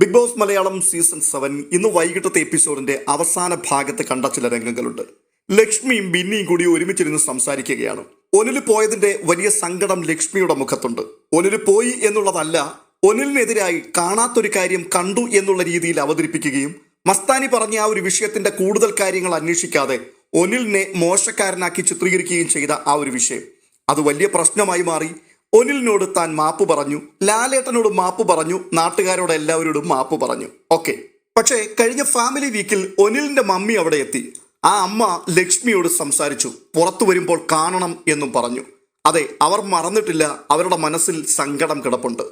Big Boss Malayalam season seven ഇന്ന് വൈകിട്ടത്തെ എപ്പിസോഡിന്റെ അവസാന ഭാഗത്ത് കണ്ട ചില രംഗങ്ങളുണ്ട്. ലക്ഷ്മിയും ബിന്നിയും കൂടി ഒരുമിച്ചിരുന്ന് സംസാരിക്കുകയാണ്. ഒനിൽ പോയതിന്റെ വലിയ സങ്കടം ലക്ഷ്മിയുടെ മുഖത്തുണ്ട്. ഒനിൽ പോയി എന്നുള്ളതല്ല ഒനിലിനെതിരായി കാണാത്തൊരു കാര്യം കണ്ടു എന്നുള്ള രീതിയിൽ അവതരിപ്പിക്കുകയും മസ്താനി പറഞ്ഞ ആ ഒരു വിഷയത്തിന്റെ കൂടുതൽ കാര്യങ്ങൾ അന്വേഷിക്കാതെ ഒനിലിനെ മോശക്കാരനാക്കി ചിത്രീകരിക്കുകയും ചെയ്ത ആ ഒരു വിഷയം. അത് വലിയ പ്രശ്നമായി മാറി. ഒനിലിനോട് താൻ മാപ്പ് പറഞ്ഞു ലാലേട്ടനോട് മാപ്പ് പറഞ്ഞു നാട്ടുകാരോട് എല്ലാവരോടും മാപ്പ് പറഞ്ഞു. ഓക്കെ. പക്ഷേ കഴിഞ്ഞ ഫാമിലി വീക്കിൽ ഒനിലിന്റെ മമ്മി അവിടെ എത്തി. ആ അമ്മ ലക്ഷ്മിയോട് സംസാരിച്ചു പുറത്തു വരുമ്പോൾ കാണണം എന്നും പറഞ്ഞു. അതെ അവർ മറന്നിട്ടില്ല അവരുടെ മനസ്സിൽ സങ്കടം കിടപ്പുണ്ട്.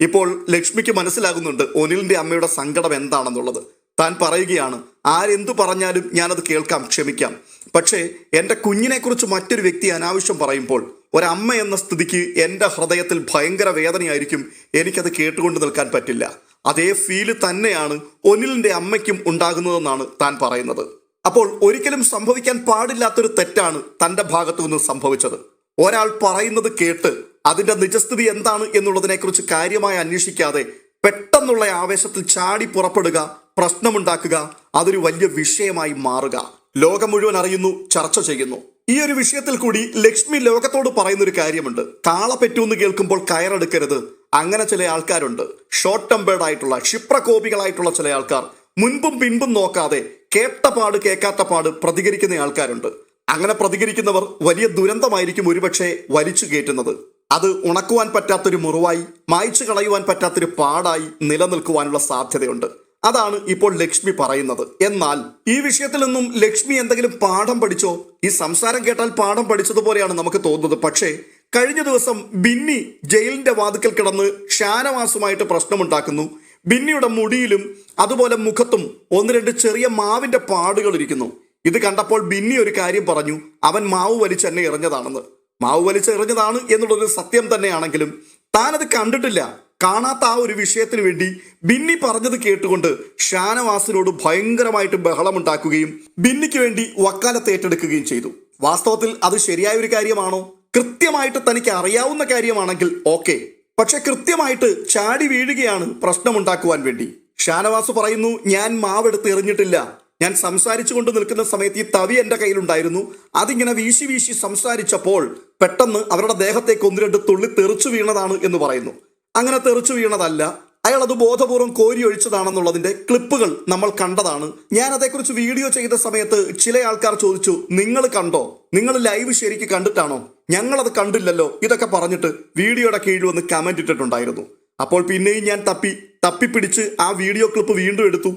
ഇപ്പോൾ ലക്ഷ്മിക്ക് മനസ്സിലാകുന്നുണ്ട് ഒനിലിന്റെ അമ്മയുടെ സങ്കടം എന്താണെന്നുള്ളത്. താൻ പറയുകയാണ് ആരെന്തു പറഞ്ഞാലും ഞാനത് കേൾക്കാം ക്ഷമിക്കാം. പക്ഷേ എന്റെ കുഞ്ഞിനെക്കുറിച്ച് മറ്റൊരു വ്യക്തി അനാവശ്യം പറയുമ്പോൾ ഒരമ്മ എന്ന സ്ഥിതിക്ക് എന്റെ ഹൃദയത്തിൽ ഭയങ്കര വേദനയായിരിക്കും. എനിക്കത് കേട്ടുകൊണ്ട് നിൽക്കാൻ പറ്റില്ല. അതേ ഫീൽ തന്നെയാണ് ഒനിലിന്റെ അമ്മയ്ക്കും ഉണ്ടാകുന്നതെന്നാണ് താൻ പറയുന്നത്. അപ്പോൾ ഒരിക്കലും സംഭവിക്കാൻ പാടില്ലാത്തൊരു തെറ്റാണ് തന്റെ ഭാഗത്തു നിന്ന് സംഭവിച്ചത്. ഒരാൾ പറയുന്നത് കേട്ട് അതിന്റെ നിജസ്ഥിതി എന്താണ് എന്നുള്ളതിനെക്കുറിച്ച് കാര്യമായി അന്വേഷിക്കാതെ പെട്ടെന്നുള്ള ആവേശത്തിൽ ചാടി പുറപ്പെടുക പ്രശ്നമുണ്ടാക്കുക അതൊരു വലിയ വിഷയമായി മാറുക. ലോകം മുഴുവൻ അറിയുന്നു ചർച്ച ചെയ്യുന്നു. ഈ ഒരു വിഷയത്തിൽ കൂടി ലക്ഷ്മി ലോകത്തോട് പറയുന്ന ഒരു കാര്യമുണ്ട്. കാള പെറ്റൂന്ന് കേൾക്കുമ്പോൾ കയറെടുക്കരുത്. അങ്ങനെ ചില ആൾക്കാരുണ്ട്. ഷോർട്ട് ടെമ്പേർഡ് ആയിട്ടുള്ള ക്ഷിപ്രകോപികളായിട്ടുള്ള ചില ആൾക്കാർ. മുൻപും പിൻപും നോക്കാതെ കേട്ട പാട് കേൾക്കാത്ത പാട് പ്രതികരിക്കുന്ന ആൾക്കാരുണ്ട്. അങ്ങനെ പ്രതികരിക്കുന്നവർ വലിയ ദുരന്തമായിരിക്കും ഒരുപക്ഷെ വലിച്ചു കയറ്റുന്നത്. അത് ഉണക്കുവാൻ പറ്റാത്തൊരു മുറിവായി മായ്ച്ചു കളയുവാൻ പറ്റാത്തൊരു പാടായി നിലനിൽക്കുവാനുള്ള സാധ്യതയുണ്ട്. അതാണ് ഇപ്പോൾ ലക്ഷ്മി പറയുന്നത്. എന്നാൽ ഈ വിഷയത്തിൽ നിന്നും ലക്ഷ്മി എന്തെങ്കിലും പാഠം പഠിച്ചോ? ഈ സംസാരം കേട്ടാൽ പാഠം പഠിച്ചതുപോലെയാണ് നമുക്ക് തോന്നുന്നത്. പക്ഷേ കഴിഞ്ഞ ദിവസം ബിന്നി ജയിലിന്റെ വാതിക്കൽ കിടന്ന് ഷാനവാസുമായിട്ട് പ്രശ്നമുണ്ടാക്കുന്നു. ബിന്നിയുടെ മുടിയിലും അതുപോലെ മുഖത്തും ഒന്ന് രണ്ട് ചെറിയ മാവിന്റെ പാടുകൾ ഇരിക്കുന്നു. ഇത് കണ്ടപ്പോൾ ബിന്നി ഒരു കാര്യം പറഞ്ഞു. അവൻ മാവ് വലിച്ച് എന്നെ എറിഞ്ഞതാണെന്ന്. മാവ് വലിച്ച് എറിഞ്ഞതാണ് എന്നുള്ളൊരു സത്യം തന്നെയാണെങ്കിലും താനത് കണ്ടിട്ടില്ല. കാണാത്ത ആ ഒരു വിഷയത്തിന് വേണ്ടി ബിന്നി പറഞ്ഞത് കേട്ടുകൊണ്ട് ഷാനവാസിനോട് ഭയങ്കരമായിട്ട് ബഹളമുണ്ടാക്കുകയും ബിന്നിക്ക് വേണ്ടി വക്കാലത്ത് ഏറ്റെടുക്കുകയും ചെയ്തു. വാസ്തവത്തിൽ അത് ശരിയായ ഒരു കാര്യമാണോ? കൃത്യമായിട്ട് തനിക്ക് അറിയാവുന്ന കാര്യമാണെങ്കിൽ ഓക്കെ. പക്ഷെ കൃത്യമായിട്ട് ചാടി വീഴുകയാണ് പ്രശ്നമുണ്ടാക്കുവാൻ വേണ്ടി. ഷാനവാസ് പറയുന്നു ഞാൻ മാവെടുത്ത് എറിഞ്ഞിട്ടില്ല. ഞാൻ സംസാരിച്ചു കൊണ്ട് നിൽക്കുന്ന സമയത്ത് ഈ തവി എന്റെ കയ്യിലുണ്ടായിരുന്നു. അതിങ്ങനെ വീശി വീശി സംസാരിച്ചപ്പോൾ പെട്ടെന്ന് അവരുടെ ദേഹത്തേക്ക് ഒന്ന് രണ്ട് തുള്ളി തെറിച്ചു വീണതാണ് എന്ന് പറയുന്നു. അങ്ങനെ തെറിച്ചു വീണതല്ല. അയാൾ അത് ബോധപൂർവം കോരി ഒഴിച്ചതാണെന്നുള്ളതിന്റെ ക്ലിപ്പുകൾ നമ്മൾ കണ്ടതാണ്. ഞാൻ അതേക്കുറിച്ച് വീഡിയോ ചെയ്ത സമയത്ത് ചില ആൾക്കാർ ചോദിച്ചു നിങ്ങൾ കണ്ടോ? നിങ്ങൾ ലൈവ് ശരിക്ക് കണ്ടിട്ടാണോ? ഞങ്ങളത് കണ്ടില്ലല്ലോ. ഇതൊക്കെ പറഞ്ഞിട്ട് വീഡിയോയുടെ കീഴിൽ വന്ന് കമന്റ് ഇട്ടിട്ടുണ്ടായിരുന്നു. അപ്പോൾ പിന്നെയും ഞാൻ തപ്പി തപ്പിപ്പിടിച്ച് ആ വീഡിയോ ക്ലിപ്പ് വീണ്ടും എടുത്തു.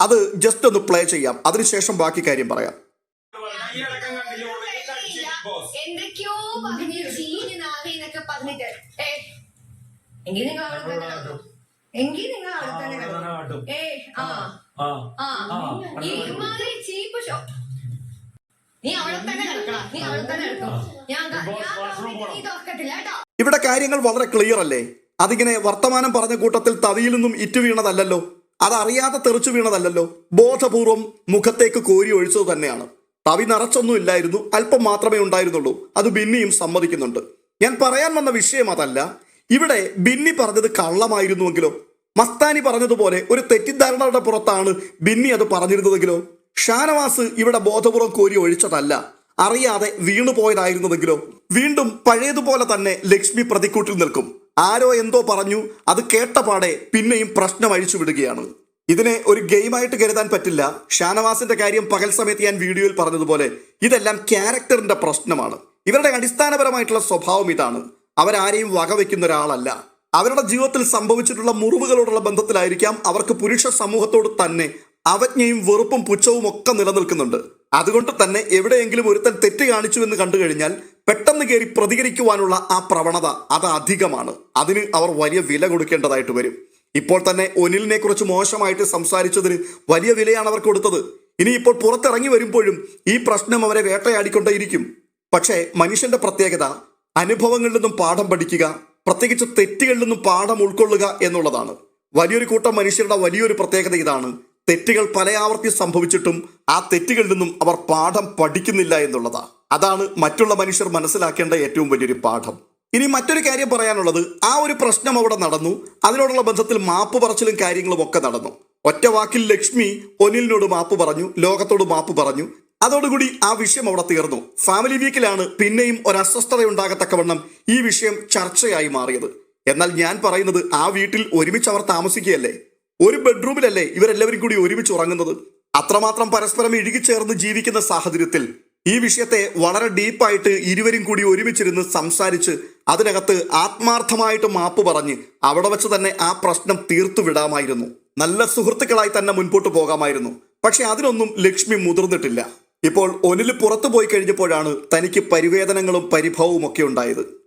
അത് ജസ്റ്റ് ഒന്ന് പ്ലേ ചെയ്യാം. അതിനുശേഷം ബാക്കി കാര്യം പറയാം. എങ്കിൽ നിങ്ങൾ അവിടെ തന്നെ കിടക്കും. എങ്കിൽ നിങ്ങൾ അവിടെ തന്നെ കിടക്കും. ഏ ആ. ആ ആ ഈ ഇമാതിരി ചീപ്പ് ഷോ. നീ അവിടെ തന്നെ നീ അവിടെ തന്നെ ഞാൻ നീ കേട്ടോ. ഇവിടെ കാര്യങ്ങൾ വളരെ ക്ലിയർ അല്ലേ? അതിങ്ങനെ വർത്തമാനം പറഞ്ഞ കൂട്ടത്തിൽ തവിയിൽ നിന്നും ഇറ്റു വീണതല്ലല്ലോ. അതറിയാതെ തെറിച്ചു വീണതല്ലല്ലോ. ബോധപൂർവം മുഖത്തേക്ക് കോരി ഒഴിച്ചത് തന്നെയാണ്. തവി നിറച്ചൊന്നും ഇല്ലായിരുന്നു. അല്പം മാത്രമേ ഉണ്ടായിരുന്നുള്ളൂ. അത് ബിന്നിയും സമ്മതിക്കുന്നുണ്ട്. ഞാൻ പറയാൻ വന്ന വിഷയം അതല്ല. ഇവിടെ ബിന്നി പറഞ്ഞത് കള്ളമായിരുന്നുവെങ്കിലോ? മസ്താനി പറഞ്ഞതുപോലെ ഒരു തെറ്റിദ്ധാരണയുടെ പുറത്താണ് ബിന്നി അത് പറഞ്ഞിരുന്നതെങ്കിലോ? ഷാനവാസ് ഇവിടെ ബോധപൂർവം കോരി ഒഴിച്ചതല്ല. അറിയാതെ വീണു പോയതായിരുന്നതെങ്കിലോ? വീണ്ടും പഴയതുപോലെ തന്നെ ലക്ഷ്മി പ്രതിക്കൂട്ടിൽ നിൽക്കും. ആരോ എന്തോ പറഞ്ഞു അത് കേട്ടപാടെ പിന്നെയും പ്രശ്നം അഴിച്ചു വിടുകയാണ്. ഇതിനെ ഒരു ഗെയിമായിട്ട് കരുതാൻ പറ്റില്ല. ഷാനവാസിന്റെ കാര്യം പകൽ സമയത്ത് ഞാൻ വീഡിയോയിൽ പറഞ്ഞതുപോലെ ഇതെല്ലാം ക്യാരക്ടറിന്റെ പ്രശ്നമാണ്. ഇവരുടെ അടിസ്ഥാനപരമായിട്ടുള്ള സ്വഭാവം ഇതാണ്. അവരാരെയും വകവെക്കുന്ന ഒരാളല്ല. അവരുടെ ജീവിതത്തിൽ സംഭവിച്ചിട്ടുള്ള മുറിവുകളോടുള്ള ബന്ധത്തിലായിരിക്കാം അവർക്ക് പുരുഷ സമൂഹത്തോട് തന്നെ അവജ്ഞയും വെറുപ്പും പുച്ഛവും ഒക്കെ നിലനിൽക്കുന്നുണ്ട്. അതുകൊണ്ട് തന്നെ എവിടെയെങ്കിലും ഒരുത്തൻ തെറ്റ് കാണിച്ചു എന്ന് കണ്ടു കഴിഞ്ഞാൽ പെട്ടെന്ന് കയറി പ്രതികരിക്കുവാനുള്ള ആ പ്രവണത അത് അധികമാണ്. അതിന് അവർ വലിയ വില കൊടുക്കേണ്ടതായിട്ട് വരും. ഇപ്പോൾ തന്നെ ഒനിലിനെ കുറിച്ച് മോശമായിട്ട് സംസാരിച്ചതിന് വലിയ വിലയാണ് അവർ കൊടുത്തത്. ഇനിയിപ്പോൾ പുറത്തിറങ്ങി വരുമ്പോഴും ഈ പ്രശ്നം അവരെ വേട്ടയാടിക്കൊണ്ടേയിരിക്കും. പക്ഷേ മനുഷ്യന്റെ പ്രത്യേകത അനുഭവങ്ങളിൽ നിന്നും പാഠം പഠിക്കുക പ്രത്യേകിച്ച് തെറ്റുകളിൽ നിന്നും പാഠം ഉൾക്കൊള്ളുക എന്നുള്ളതാണ്. വലിയൊരു കൂട്ടം മനുഷ്യരുടെ വലിയൊരു പ്രത്യേകത ഇതാണ്. തെറ്റുകൾ പല ആവർത്തി സംഭവിച്ചിട്ടും ആ തെറ്റുകളിൽ നിന്നും അവർ പാഠം പഠിക്കുന്നില്ല എന്നുള്ളതാണ്. അതാണ് മറ്റുള്ള മനുഷ്യർ മനസ്സിലാക്കേണ്ട ഏറ്റവും വലിയൊരു പാഠം. ഇനി മറ്റൊരു കാര്യം പറയാനുള്ളത് ആ ഒരു പ്രശ്നം അവിടെ നടന്നു. അതിനോടുള്ള ബന്ധത്തിൽ മാപ്പ് പറച്ചിലും കാര്യങ്ങളും ഒക്കെ നടന്നു. ഒറ്റ വാക്കിൽ ലക്ഷ്മി ഒനിലിനോട് മാപ്പ് പറഞ്ഞു ലോകത്തോട് മാപ്പ് പറഞ്ഞു. അതോടുകൂടി ആ വിഷയം അവിടെ തീർന്നു. ഫാമിലി വീക്കിലാണ് പിന്നെയും ഒരു അസ്വസ്ഥതയുണ്ടാകത്തക്കവണ്ണം ഈ വിഷയം ചർച്ചയായി മാറിയത്. എന്നാൽ ഞാൻ പറയുന്നത് ആ വീട്ടിൽ ഒരുമിച്ച് അവർ താമസിക്കുകയല്ലേ? ഒരു ബെഡ്റൂമിലല്ലേ ഇവരെല്ലാവരും കൂടി ഒരുമിച്ച് ഉറങ്ങുന്നത്? അത്രമാത്രം പരസ്പരം ഇഴുകിച്ചേർന്ന് ജീവിക്കുന്ന സാഹചര്യത്തിൽ ഈ വിഷയത്തെ വളരെ ഡീപ്പായിട്ട് ഇരുവരും കൂടി ഒരുമിച്ചിരുന്ന് സംസാരിച്ച് അതിനകത്ത് ആത്മാർത്ഥമായിട്ട് മാപ്പ് പറഞ്ഞ് അവിടെ വെച്ച് തന്നെ ആ പ്രശ്നം തീർത്തു വിടാമായിരുന്നു. നല്ല സുഹൃത്തുക്കളായി തന്നെ മുൻപോട്ട് പോകാമായിരുന്നു. പക്ഷെ അതിനൊന്നും ലക്ഷ്മി മുതിർന്നിട്ടില്ല. ഇപ്പോൾ ഒനിൽ പുറത്തു പോയി കഴിഞ്ഞപ്പോഴാണ് തനിക്ക് പരിവേദനങ്ങളും പരിഭവവും ഒക്കെ ഉണ്ടായത്.